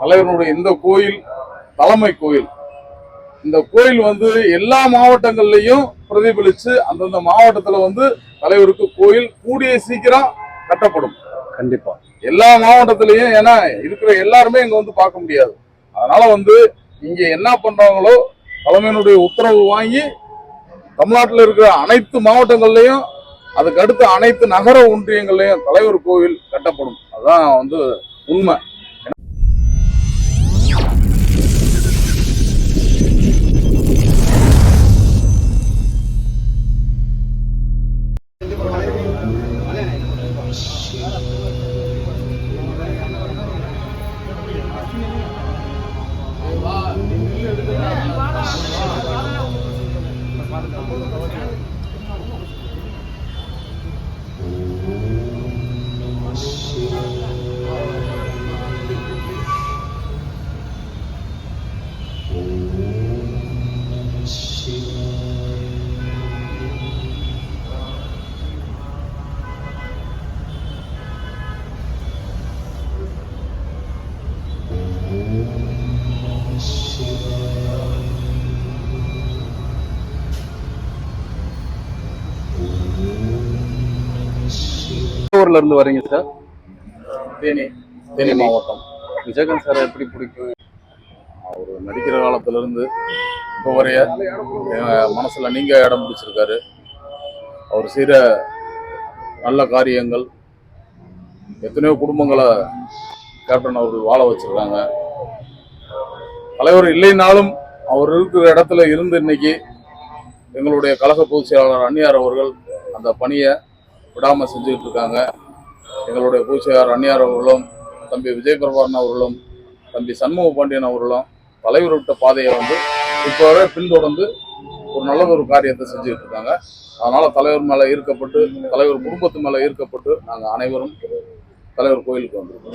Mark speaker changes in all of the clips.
Speaker 1: தலைவருடைய இந்த கோயில் தலைமை கோயில். இந்த கோயில் வந்து எல்லா மாவட்டங்கள்லயும் பிரதிபலிச்சு அந்தந்த மாவட்டத்துல வந்து தலைவருக்கு கோயில் கூடிய சீக்கிரம் கட்டப்படும்.
Speaker 2: கண்டிப்பா.
Speaker 1: எல்லா மாவட்டத்திலையும் ஏன்னா இருக்கிற எல்லாருமே இங்க வந்து பார்க்க முடியாது. அதனால வந்து இங்க என்ன பண்றாங்களோ தலைமையினுடைய உத்தரவு வாங்கி தமிழ்நாட்டில் இருக்கிற அனைத்து மாவட்டங்கள்லயும் அதுக்கு அடுத்து அனைத்து நகர ஒன்றியங்கள்லயும் தலைவர் கோவில் கட்டப்படும். அதான் வந்து உண்மை.
Speaker 2: ஊர்ல இருந்து வரீங்க சார்
Speaker 1: தேனி. தேனி மாவட்டம்.
Speaker 2: விஜயகாந்த் சார் எப்படி பிடிக்கும்?
Speaker 1: அவர் நடிக்கிற காலத்துல இருந்து இப்போ வரைய மனசுல நீங்க இடம் பிடிச்சிருக்காரு. அவர் செய்கிற நல்ல காரியங்கள் எத்தனையோ குடும்பங்களை கேப்டன் அவர்கள் வாழ வச்சிருக்காங்க. தலைவர் இல்லைனாலும் அவர் இருக்கிற இடத்துல இருந்து இன்னைக்கு எங்களுடைய கழக பொதுச் செயலாளர் அன்னியார் அவர்கள் அந்த பணியை விடாமல் செஞ்சுக்கிட்டு இருக்காங்க எங்களுடைய பூச்சியார் அன்னியார் அவர்களும் தம்பி விஜய் பிரபாரன் அவர்களும் தம்பி சண்முக பாண்டியன் அவர்களும் தலைவர் விட்ட பாதையை வந்து இப்போ வரை பின்தொடர்ந்து ஒரு நல்ல ஒரு காரியத்தை செஞ்சுக்கிட்டு இருக்காங்க அதனால் தலைவர் மேலே ஈர்க்கப்பட்டு தலைவர் குடும்பத்து மேலே ஈர்க்கப்பட்டு நாங்கள் அனைவரும் தலைவர் கோயிலுக்கு வந்திருக்கோம்.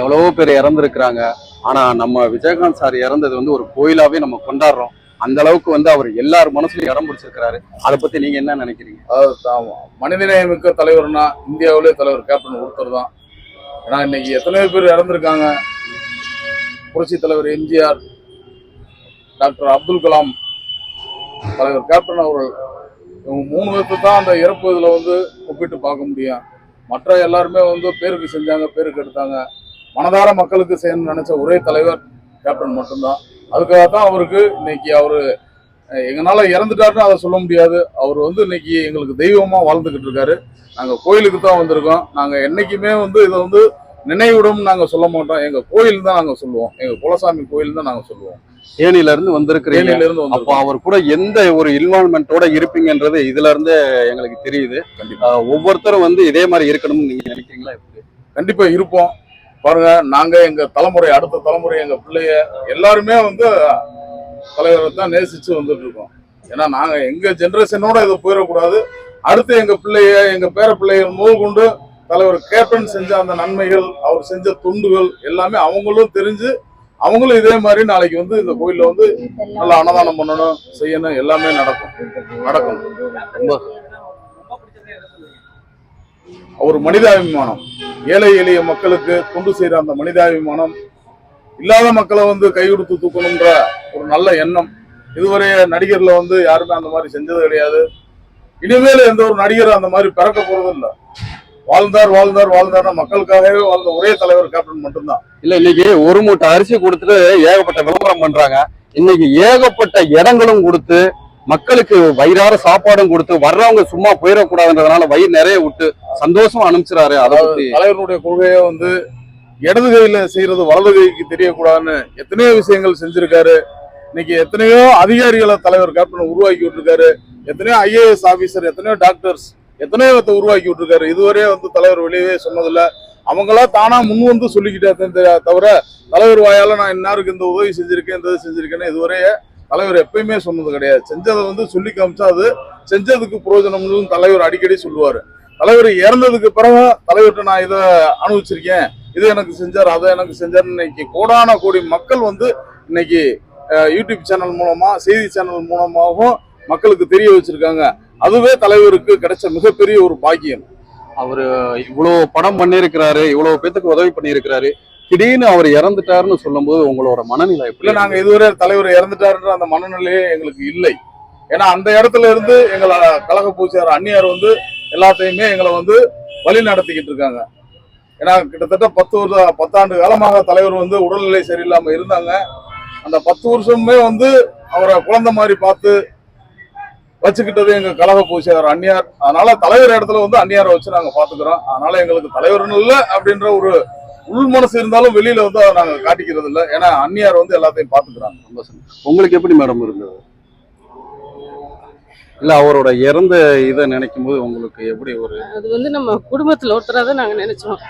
Speaker 2: எவ்வளவோ பேர் இறந்துருக்கிறாங்க. ஆனால் நம்ம விஜயகாந்த் சார் இறந்தது வந்து ஒரு கோயிலாகவே நம்ம கொண்டாடுறோம். அந்த அளவுக்கு வந்து அவர் எல்லார் மனசுலயும் இடம் பிடிச்சிருக்கிறாரு. அதை பத்தி நீங்க என்ன நினைக்கிறீங்க?
Speaker 1: அதாவது தாம் மனிதநேயமிக்க தலைவர்னா இந்தியாவிலே தலைவர் கேப்டன் ஒருத்தர் தான். ஏன்னா இன்னைக்கு எத்தனையோ பேர் இறந்துருக்காங்க. புரட்சி தலைவர் எம்ஜிஆர் டாக்டர் அப்துல் கலாம் தலைவர் கேப்டன் அவர்கள். இவங்க மூணு பேர்த்து தான் அந்த இறப்பு இதில் வந்து ஒப்பிட்டு பார்க்க முடியும். மற்ற எல்லாருமே வந்து பேருக்கு செஞ்சாங்க பேருக்கு எடுத்தாங்க. மனதார மக்களுக்கு செய்யணும்னு நினைச்ச ஒரே தலைவர் கேப்டன் மட்டும்தான். அதுக்காக தான் அவருக்கு இன்னைக்கு அவரு எங்களால இறந்துட்டாருன்னு அதை சொல்ல முடியாது. அவர் வந்து இன்னைக்கு எங்களுக்கு தெய்வமா வாழ்ந்துகிட்டு இருக்காரு. நாங்க கோயிலுக்கு தான் வந்திருக்கோம். நாங்க என்னைக்குமே வந்து இதை வந்து நினைவிடம் நாங்க சொல்ல மாட்டோம். எங்க கோயில் தான் நாங்க சொல்லுவோம். எங்க குலசாமி கோயில் தான் நாங்க சொல்லுவோம்.
Speaker 2: தேனியில இருந்து வந்திருக்கிறீங்க. அப்போ அவர் கூட எந்த ஒரு இன்வால்மெண்டோட இருப்பீங்கன்றது இதுல இருந்தே எங்களுக்கு தெரியுது.
Speaker 1: கண்டிப்பா.
Speaker 2: ஆஹ் ஒவ்வொருத்தரும் வந்து இதே மாதிரி இருக்கணும்னு நீங்க நினைக்கிறீங்களா எப்படி?
Speaker 1: கண்டிப்பா இருப்போம். பாருங்க நாங்க எங்க தலைமுறை அடுத்த தலைமுறை எங்க பிள்ளைய எல்லாருமே வந்து தலைவரை தான் நேசிச்சு வந்துட்டு இருக்கோம். ஏன்னா நாங்க எங்க ஜெனரேஷனோட இதை போயிடக்கூடாது. அடுத்து எங்க பிள்ளைய எங்க பேர பிள்ளைகள் முதல் கொண்டு தலைவர் கேப்டன் செஞ்ச அந்த நன்மைகள் அவர் செஞ்ச தொண்டுகள் எல்லாமே அவங்களும் தெரிஞ்சு அவங்களும் இதே மாதிரி நாளைக்கு வந்து இந்த கோயில்ல வந்து நல்லா அன்னதானம் பண்ணணும் செய்யணும் எல்லாமே நடக்கும். நடக்கும்.
Speaker 2: ரொம்ப.
Speaker 1: ஒரு மனிதாபிமானம். ஏழை எளிய மக்களுக்கு கொண்டு செய்கிற அந்த மனிதாபிமானம் இல்லாத மக்களை வந்து கைகொடுத்து தூக்கணுன்ற ஒரு நல்ல எண்ணம். இதுவரைய நடிகர்ல வந்து யாருமே அந்த மாதிரி செஞ்சது கிடையாது. இனிமேல் எந்த ஒரு நடிகரும் அந்த மாதிரி பிறக்க போறது இல்ல. வாழ்ந்தார் வாழ்ந்தார் வாழ்ந்தார் மக்களுக்காகவே வாழ்ந்த ஒரே தலைவர் கேப்டன் மட்டும்தான்.
Speaker 2: இல்ல இன்னைக்கு ஒரு மூட்டை அரிசி கொடுத்துட்டு ஏகப்பட்ட விளம்பரம் பண்றாங்க. இன்னைக்கு ஏகப்பட்ட இடங்களும் கொடுத்து மக்களுக்கு வயிறார சாப்பாடும் கொடுத்து வர்றவங்க சும்மா போயிடக்கூடாதுன்றதுனால வயிறு நிறைய விட்டு சந்தோஷமா அனுப்பிச்சிடாரு அதை பத்தி
Speaker 1: தலைவருடைய கொள்கையை வந்து இடது கையில செய்யறது வலது கைக்கு தெரியக்கூடாதுன்னு எத்தனையோ விஷயங்கள் செஞ்சிருக்காரு. இன்னைக்கு எத்தனையோ அதிகாரிகளை தலைவர் கேப்டன் உருவாக்கி விட்டுருக்காரு. எத்தனையோ ஐஏஎஸ் ஆபீசர் எத்தனையோ டாக்டர்ஸ் எத்தனையோ பேர்த்த உருவாக்கி விட்டுருக்காரு. இதுவரையே வந்து தலைவர் வெளியவே சொன்னதில்ல. அவங்களா தானா முன் வந்து சொல்லிக்கிட்டே தவிர- தவிர தலைவர் வாயால நான் இன்னாருக்கு இந்த உதவி செஞ்சிருக்கேன் இந்த இது செஞ்சிருக்கேன்னு இதுவரையே தலைவர் எப்பயுமே சொன்னது கிடையாது. செஞ்சதை வந்து சொல்லி காமிச்சா அது செஞ்சதுக்கு பிரயோஜனம்னு தலைவர் அடிக்கடி சொல்லுவார். தலைவர் இறந்ததுக்கு பிறகு தலைவர்கிட்ட நான் இதை அனுபவிச்சிருக்கேன். இது எனக்கு செஞ்சார் அதை எனக்கு செஞ்சார் இன்னைக்கு கோடான கோடி மக்கள் வந்து இன்னைக்கு யூடியூப் சேனல் மூலமா செய்தி சேனல் மூலமாகவும் மக்களுக்கு தெரிய வச்சிருக்காங்க. அதுவே தலைவருக்கு கிடைச்ச மிகப்பெரிய ஒரு பாக்கியம்.
Speaker 2: அவர் இவ்வளோ படம் பண்ணியிருக்கிறாரு இவ்வளோ பேத்துக்கு உதவி பண்ணியிருக்கிறாரு. திடீர்னு அவர் இறந்துட்டாருன்னு சொல்லும்போது உங்களோட மனநிலை
Speaker 1: இல்லை
Speaker 2: நாங்கள்
Speaker 1: நாங்க இதுவரை தலைவர் இறந்துட்டாருன்ற அந்த மனநிலையே எங்களுக்கு இல்லை. ஏன்னா அந்த இடத்துல இருந்து எங்களை கழக பூச்சியார் அந்நியார் வந்து எல்லாத்தையுமே எங்களை வந்து வழி நடத்திக்கிட்டு இருக்காங்க. ஏன்னா கிட்டத்தட்ட பத்து வருஷ பத்தாண்டு காலமாக தலைவர் வந்து உடல்நிலை சரியில்லாம இருந்தாங்க. அந்த பத்து வருஷமுமே வந்து அவரை குழந்தை மாதிரி பார்த்து வச்சுக்கிட்டது எங்க கழக பூசியார் அந்நியார். அதனால தலைவர் இடத்துல வந்து அந்நியாரை வச்சு நாங்க பாத்துக்கிறோம் அதனால எங்களுக்கு தலைவர்னு இல்லை அப்படின்ற ஒரு உள் மனசு இருந்தாலும் வெளியில வந்து அதை நாங்க காட்டிக்கிறது இல்ல. ஏன்னா அந்நியார் வந்து எல்லாத்தையும் பாத்துக்கிறாங்க
Speaker 2: ரொம்ப. உங்களுக்கு எப்படி மேடம் இருந்தது? இல்ல அவரோட இறந்த இதை நினைக்கும் போது உங்களுக்கு எப்படி ஒரு
Speaker 3: அது வந்து நம்ம குடும்பத்துல ஒருத்தரா தான் நாங்க நினைச்சோம்.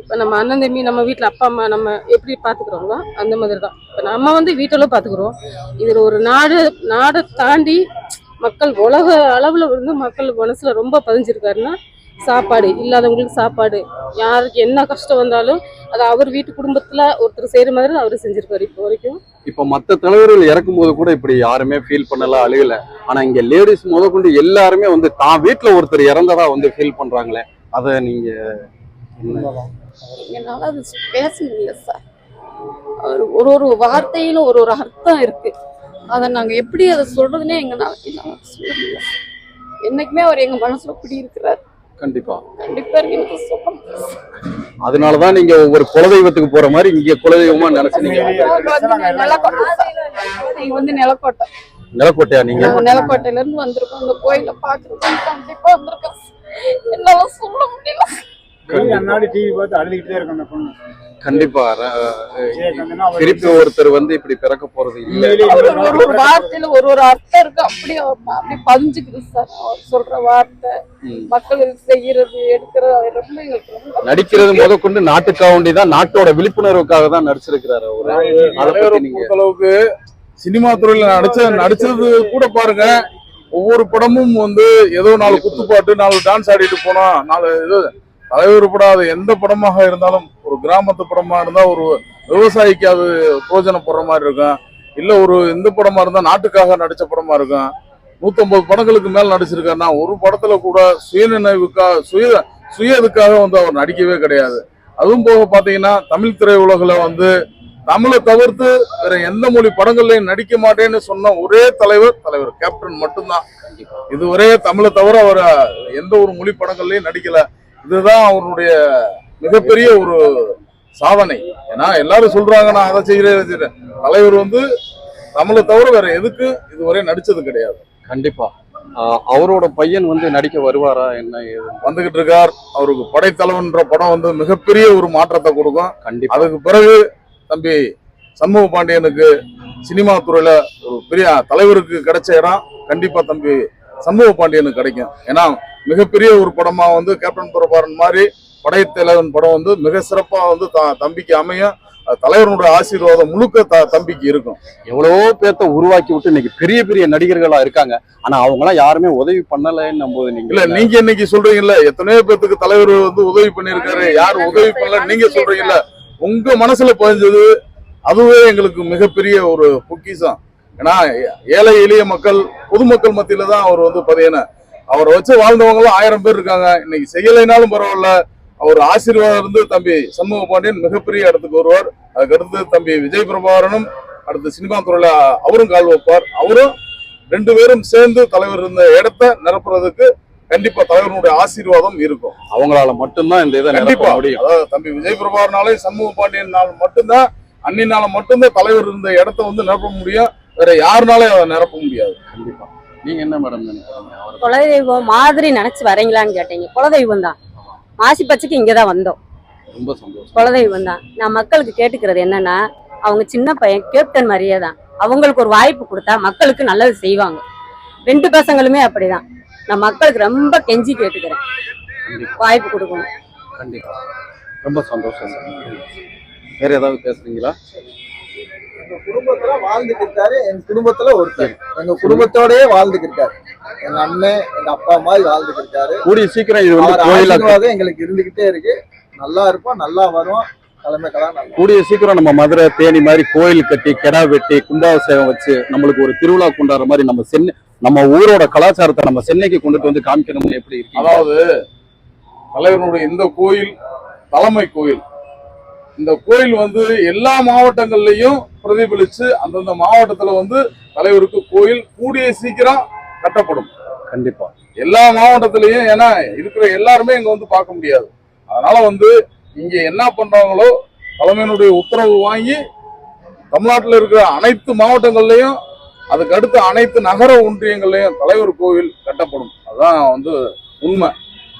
Speaker 3: இப்ப நம்ம அண்ணன் தம்பி நம்ம வீட்ல அப்பா அம்மா நம்ம எப்படி பாத்துக்கிறோங்களோ அந்த மாதிரி தான் இப்ப நம்ம வந்து வீட்டில பாத்துக்கிறோம் இதுல ஒரு நாடு நாடை தாண்டி மக்கள் உலக அளவுல வந்து மக்கள் மனசுல ரொம்ப பதிஞ்சிருக்காருன்னா சாப்பாடு இல்லாதவங்களுக்கு சாப்பாடு. யாருக்கு என்ன கஷ்டம் வந்தாலும் அது அவர் வீட்டு குடும்பத்துல ஒருத்தர் செய்யற மாதிரி அவர் செஞ்சிருக்காரு இப்போ வரைக்கும்.
Speaker 2: இப்ப மத்த தலைவர்கள் இறக்கும் போது கூட இப்படி யாருமே ஃபீல் பண்ணல அழுகல. ஆனா இங்க லேடிஸ் முதற்கொண்டு எல்லாருமே வந்து தான் வீட்டுல ஒருத்தர் இறந்ததா வந்து ஃபீல் பண்றாங்களே அத நீங்க என்ன-
Speaker 4: என்னால் அது பேச முடியல சார் அவர் ஒரு ஒரு வார்த்தையிலும் ஒரு ஒரு அர்த்தம் இருக்கு. அதை நாங்கள் எப்படி அதை சொல்றதுன்னே எங்களால் சொல்ல முடியல. என்னைக்குமே அவர் எங்க மனசுல குடி இருக்கிறார்
Speaker 2: கண்டிப்பா.
Speaker 4: கண்டிப்பா முடியல
Speaker 2: அதனாலதான் நீங்க ஒவ்வொரு குலதெய்வத்துக்கு போற மாதிரி இங்க குலதெய்வமா நினைச்சு நீங்க
Speaker 4: அவர் வந்து நிலக்கோட்டை.
Speaker 2: நிலக்கோட்டையா நீங்க?
Speaker 4: நிலக்கோட்டையில இருந்து வந்திருக்கோம். அந்த கோயிலை பாக்குறதுக்கு கண்டிப்பா வந்திருக்கோம். என்னால சொல்ல முடியல.
Speaker 5: டெய்லி அன்னாடி டிவி பார்த்து அழுதுகிட்டே இருக்கும் அந்த பொண்ணு.
Speaker 2: கண்டிப்பா. திருப்பி ஒருத்தர் வந்து இப்படி பிறக்க போறது இல்ல.
Speaker 4: ஒரு ஒரு வார்த்தையில ஒரு ஒரு அர்த்தம் இருக்கு. அப்படியே அப்படி பதிஞ்சுக்குது சார். அவர் சொல்ற வார்த்தை. மக்களுக்கு செய்யறது எடுக்கிறது ரொம்ப எங்களுக்கு
Speaker 2: நடிக்கிறது முதற்கொண்டு நாட்டுக்காக வேண்டிதான் நாட்டோட விழிப்புணர்வுக்காக தான் நடிச்சிருக்கிறாரு அவரு. அதை
Speaker 1: தலைவரை
Speaker 2: பத்தி நீங்க
Speaker 1: பொறுத்த அளவுக்கு சினிமா துறையில நடிச்ச நடிச்சது கூட பாருங்க. ஒவ்வொரு படமும் வந்து ஏதோ நாலு குத்துப்பாட்டு நாலு டான்ஸ் ஆடிட்டு போனா நாலு இது தலைவருப்படாத எந்த படமாக இருந்தாலும் ஒரு கிராமத்து படமா இருந்தா ஒரு விவசாயிக்கு அது பிரயோஜனப்படுற மாதிரி இருக்கும். இல்ல ஒரு இந்த படமா இருந்தா நாட்டுக்காக நடிச்ச படமா இருக்கும். நூத்தம்பது படங்களுக்கு மேல் நடிச்சிருக்காருன்னா ஒரு படத்துல கூட சுயநினைவுக்காக சுய சுய இதுக்காக வந்து அவர் நடிக்கவே கிடையாது. அதுவும் போக பாத்தீங்கன்னா தமிழ் திரையுலகில் வந்து தமிழை தவிர்த்து வேற எந்த மொழி படங்கள்லையும் நடிக்க மாட்டேன்னு சொன்ன ஒரே தலைவர் தலைவர் கேப்டன் மட்டும்தான். இதுவரை தமிழை தவிர அவர் எந்த ஒரு மொழி படங்கள்லையும் நடிக்கல. இதுதான் அவருடைய மிகப்பெரிய ஒரு சாதனை. ஏன்னா எல்லாரும் சொல்றாங்க நான் அதை செய்யறேன் இதை செய்றேன். தலைவர் வந்து தமிழை தவிர வேற எதுக்கு இதுவரை நடிச்சது கிடையாது.
Speaker 2: கண்டிப்பா. அவரோட பையன் வந்து நடிக்க வருவாரா? என்ன
Speaker 1: வந்துகிட்டு இருக்கார். அவருக்கு படைத்தலைவன்ற படம் வந்து மிகப்பெரிய ஒரு மாற்றத்தை கொடுக்கும்.
Speaker 2: கண்டிப்பா.
Speaker 1: அதுக்கு பிறகு தம்பி சண்முக பாண்டியனுக்கு சினிமா துறையில ஒரு பெரிய தலைவருக்கு கிடைச்ச இடம் கண்டிப்பா தம்பி சண்முக பாண்டியனுக்கு கிடைக்கும். ஏன்னா மிகப்பெரிய ஒரு படமா வந்து கேப்டன் பிரபாரன் மாதிரி படைத்தலைவன் படம் வந்து மிக சிறப்பா வந்து த- தம்பிக்கு அமையும் அது தலைவருடைய ஆசீர்வாதம் முழுக்க த- தம்பிக்கு இருக்கும்.
Speaker 2: எவ்வளவோ பேர்த்த உருவாக்கி விட்டு இன்னைக்கு பெரிய பெரிய நடிகர்களா இருக்காங்க. ஆனா அவங்க எல்லாம் யாருமே உதவி பண்ணலன்னும் போது நீங்க
Speaker 1: இல்ல நீங்க இன்னைக்கு சொல்றீங்கல்ல எத்தனையோ பேத்துக்கு தலைவர் வந்து உதவி பண்ணிருக்காரு யார் உதவி பண்ணல நீங்க சொல்றீங்கல்ல உங்க மனசுல பதிஞ்சது அதுவே எங்களுக்கு மிகப்பெரிய ஒரு பொக்கிஷம். ஏன்னா ஏழை எளிய மக்கள் பொதுமக்கள் மத்தியில தான் அவர் வந்து பதியன. அவரை வச்சு வாழ்ந்தவங்க எல்லாம் ஆயிரம் பேர் இருக்காங்க. இன்னைக்கு செய்யலைனாலும் பரவாயில்ல. அவர் ஆசீர்வாதம் இருந்து தம்பி சண்முக பாண்டியன் மிகப்பெரிய இடத்துக்கு வருவார். அதுக்கடுத்து தம்பி விஜய் பிரபாகரனும் அடுத்து சினிமா துறையில அவரும் கால் வைப்பார். அவரும் ரெண்டு பேரும் சேர்ந்து தலைவர் இருந்த இடத்த நிரப்புறதுக்கு கண்டிப்பா தலைவருடைய ஆசீர்வாதம் இருக்கும்.
Speaker 2: அவங்களால மட்டும்தான் இந்த இதை
Speaker 1: கண்டிப்பா. அதாவது தம்பி விஜய் பிரபாகரனாலே சண்முக பாண்டியனால மட்டும்தான் அன்னினால மட்டும்தான் தலைவர் இருந்த இடத்த வந்து நிரப்ப முடியும். வேற யாருனாலும் அதை நிரப்ப முடியாது.
Speaker 2: கண்டிப்பா. நீங்க என்ன மேடம்
Speaker 6: குலதெய்வம் மாதிரி நினைச்சு வரீங்களான்னு கேட்டீங்க. குலதெய்வம் தான். மாசி பச்சைக்கு இங்கே தான் வந்தோம்.
Speaker 2: ரொம்ப சந்தோஷம்.
Speaker 6: குலதெய்வம் தான். நான் மக்களுக்கு கேட்டுக்கிறது என்னன்னா அவங்க சின்ன பையன் கேப்டன் மாதிரியே தான். அவங்களுக்கு ஒரு வாய்ப்பு கொடுத்தா மக்களுக்கு நல்லது செய்வாங்க. ரெண்டு பசங்களுமே அப்படிதான். நான் மக்களுக்கு ரொம்ப கெஞ்சி கேட்டுக்கிறேன். வாய்ப்பு கொடுக்கணும்.
Speaker 2: கண்டிப்பா. ரொம்ப சந்தோஷம் வேற ஏதாவது பேசுறீங்களா?
Speaker 7: எங்க குடும்பத்துல வாழ்ந்துட்டு இருக்காரு எங்க குடும்பத்துல ஒருத்தர். எங்க குடும்பத்தோடயே வாழ்ந்துட்டு இருக்காரு எங்க அண்ணன் எங்க அப்பா மாதிரி வாழ்ந்துட்டு இருக்காரு
Speaker 2: கூடிய சீக்கிரம் இது வந்து
Speaker 7: ஆசீர்வாதம் எங்களுக்கு இருந்துகிட்டே இருக்கு. நல்லா இருப்போம் நல்லா வரும்
Speaker 2: கூடிய சீக்கிரம் நம்ம மதுரை தேனி மாதிரி கோயில் கட்டி கிடா வெட்டி கும்பாபிஷேகம் வச்சு நம்மளுக்கு ஒரு திருவிழா கொண்டாடுற மாதிரி நம்ம சென்னை நம்ம ஊரோட கலாச்சாரத்தை நம்ம சென்னைக்கு கொண்டுட்டு வந்து காமிக்கணும்னு எப்படி இருக்கு
Speaker 1: அதாவது தலைவருடைய இந்த கோயில் தலைமை கோயில். இந்த கோயில் வந்து எல்லா மாவட்டங்கள்லயும் பிரதிபலிச்சு அந்தந்த மாவட்டத்துல வந்து தலைவருக்கு கோயில் கூடிய சீக்கிரம் கட்டப்படும்.
Speaker 2: கண்டிப்பா.
Speaker 1: எல்லா மாவட்டத்திலயும் ஏன்னா இருக்கிற எல்லாருமே இங்க வந்து பார்க்க முடியாது. அதனால வந்து இங்க என்ன பண்றாங்களோ தலைமையினுடைய உத்தரவு வாங்கி தமிழ்நாட்டில் இருக்கிற அனைத்து மாவட்டங்கள்லயும் அதுக்கு அடுத்த அனைத்து நகர ஒன்றியங்கள்லயும் தலைவர் கோவில் கட்டப்படும். அதான் வந்து உண்மை.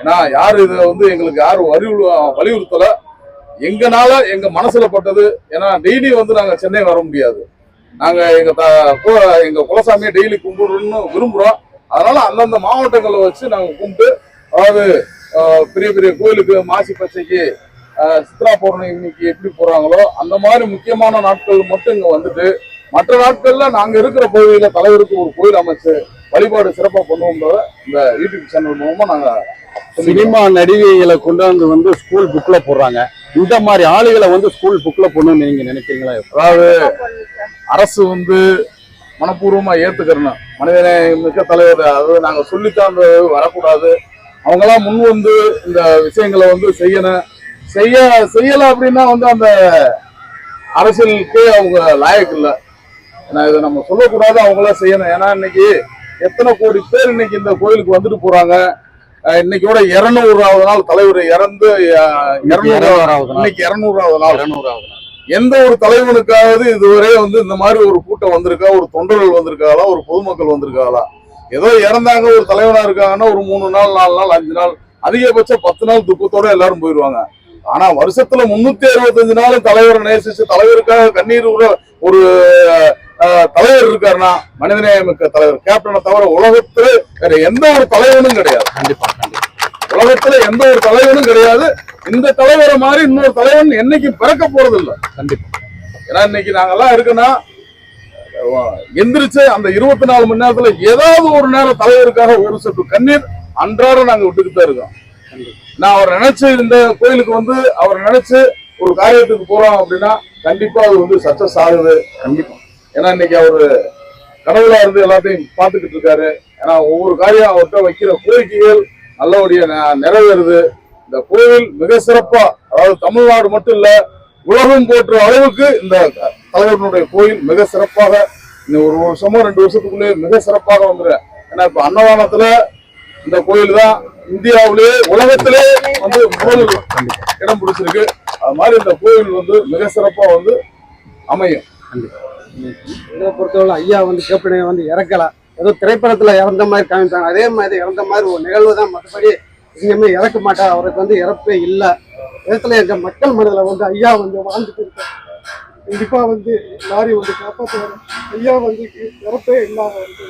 Speaker 1: ஏன்னா யார் இதை வந்து எங்களுக்கு யாரும் வலியுறு வலியுறுத்தல. எங்கனால எங்க மனசுல பட்டது ஏன்னா டெய்லி வந்து நாங்க சென்னை வர முடியாது. நாங்க எங்க த- கு- எங்க குலசாமியை டெய்லி கும்பிடணும்னு விரும்புறோம். அதனால அந்தந்த மாவட்டங்களை வச்சு நாங்க கும்பிட்டு அதாவது பெரிய பெரிய கோயிலுக்கு மாசி பச்சைக்கு ஆஹ், சித்ரா பௌர்ணமிக்கு எப்படி போறாங்களோ அந்த மாதிரி முக்கியமான நாட்கள் மட்டும் இங்க வந்துட்டு மற்ற நாட்கள்ல நாங்க இருக்கிற பகுதியில தலைவருக்கு ஒரு கோயில் அமைச்சு வழிபாடு சிறப்பா பண்ணுவோம்ன்றத இந்த யூடியூப் சேனல் மூலமா நாங்க
Speaker 2: சினிமா நடிகைகளை கொண்டாந்து வந்து ஸ்கூல் புக்ல போடுறாங்க. இந்த மாதிரி ஆளுகளை வந்து ஸ்கூல் புக்ல போடணும்னு நீங்க நினைக்கிறீங்களா?
Speaker 1: அதாவது அரசு வந்து மனப்பூர்வமா ஏத்துக்கிறணும். மனிதனே மிக்க தலைவர் அதாவது நாங்க சொல்லித்தான் அந்த வரக்கூடாது. அவங்களாம் முன் வந்து இந்த விஷயங்களை வந்து செய்யணும். செய்ய செய்யலாம் அப்படின்னா வந்து அந்த அரசியலுக்கே அவங்க லாயக்கு இல்லை. ஏன்னா இதை நம்ம சொல்லக்கூடாது அவங்களாம் செய்யணும். ஏன்னா இன்னைக்கு எத்தனை கோடி பேர் இன்னைக்கு இந்த கோயிலுக்கு வந்துட்டு போறாங்க. இன்னைக்கோட இருநூறாவது நாள் தலைவர் இறந்து. இன்னைக்கு இருநூறாவது நாள்.
Speaker 2: இருநூறாவது நாள்.
Speaker 1: எந்த ஒரு தலைவனுக்காவது இதுவரை வந்து இந்த மாதிரி ஒரு கூட்டம் வந்திருக்கா? ஒரு தொண்டர்கள் வந்திருக்காங்களா ஒரு பொதுமக்கள் வந்திருக்காங்களா ஏதோ இறந்தாங்க ஒரு தலைவனா இருக்காங்கன்னா ஒரு மூணு நாள் நாலு நாள் அஞ்சு நாள் அதிகபட்சம் பத்து நாள் துக்கத்தோட எல்லாரும் போயிடுவாங்க ஆனா வருஷத்துல முன்னூத்தி அறுபத்தஞ்சு நாள் தலைவரை நேசிச்சு தலைவருக்காக கண்ணீர் விடுற ஒரு தலைவர் இருக்காருன்னா மனிதநேயமிக்க தலைவர். கேப்டனை தவிர உலகத்துல வேற எந்த ஒரு தலைவனும் கிடையாது.
Speaker 2: கண்டிப்பா
Speaker 1: உலகத்துல எந்த ஒரு தலைவனும் கிடையாது. இந்த தலைவரை மாதிரி இன்னொரு தலைவன் என்னைக்கு பிறக்க போறது இல்ல
Speaker 2: கண்டிப்பா.
Speaker 1: ஏன்னா இன்னைக்கு நாங்கெல்லாம் இருக்குன்னா எந்திரிச்சு அந்த இருபத்தி நாலு மணி நேரத்துல ஏதாவது ஒரு நேரம் தலைவருக்காக ஒரு சொட்டு கண்ணீர் அன்றாடம் நாங்க விட்டுக்கிட்டு தான் இருக்கோம். நான் அவர் நினைச்சு இந்த கோயிலுக்கு வந்து அவர் நினைச்சு ஒரு காரியத்துக்கு போறோம் அப்படின்னா கண்டிப்பா அது வந்து சக்சஸ் ஆகுது. கண்டிப்பா. ஏன்னா இன்னைக்கு அவரு கடவுளா இருந்து எல்லாத்தையும் பார்த்துக்கிட்டு இருக்காரு. ஏன்னா ஒவ்வொரு காரியம் அவர்கிட்ட வைக்கிற கோரிக்கைகள் நல்லபடியா நெ- நிறைவேறுது. இந்த கோவில் மிக சிறப்பா அதாவது தமிழ்நாடு மட்டும் இல்ல உலகம் போற்ற அளவுக்கு இந்த தலைவர்களுடைய கோயில் மிக சிறப்பாக இன்னும் ஒரு வருஷமோ ரெண்டு வருஷத்துக்குள்ளேயே மிக சிறப்பாக வந்துரு. ஏன்னா இப்ப அன்னதானத்துல இந்த கோயில் தான் இந்தியாவிலேயே உலகத்திலே வந்து முதல் இடம் பிடிச்சிருக்கு. அது மாதிரி இந்த கோயில் வந்து மிக சிறப்பா வந்து அமையும்.
Speaker 8: இதை பொறுத்தவரை ஐயா வந்து கேப்டனை வந்து இறக்கலை. ஏதோ திரைப்படத்தில் இறந்த மாதிரி காமிச்சாங்க அதே மாதிரி இறந்த மாதிரி ஒரு நிகழ்வு தான் மற்றபடி எங்கேயுமே இறக்க மாட்டா. அவருக்கு வந்து இறப்பே இல்லை. இடத்துல எங்கள் மக்கள் மனதில் வந்து ஐயா வந்து வாழ்ந்துட்டு இருக்காங்க கண்டிப்பாக வந்து எல்லாரையும் வந்து காப்பாற்றுவாங்க ஐயா வந்து இறப்பே இல்லாத வந்து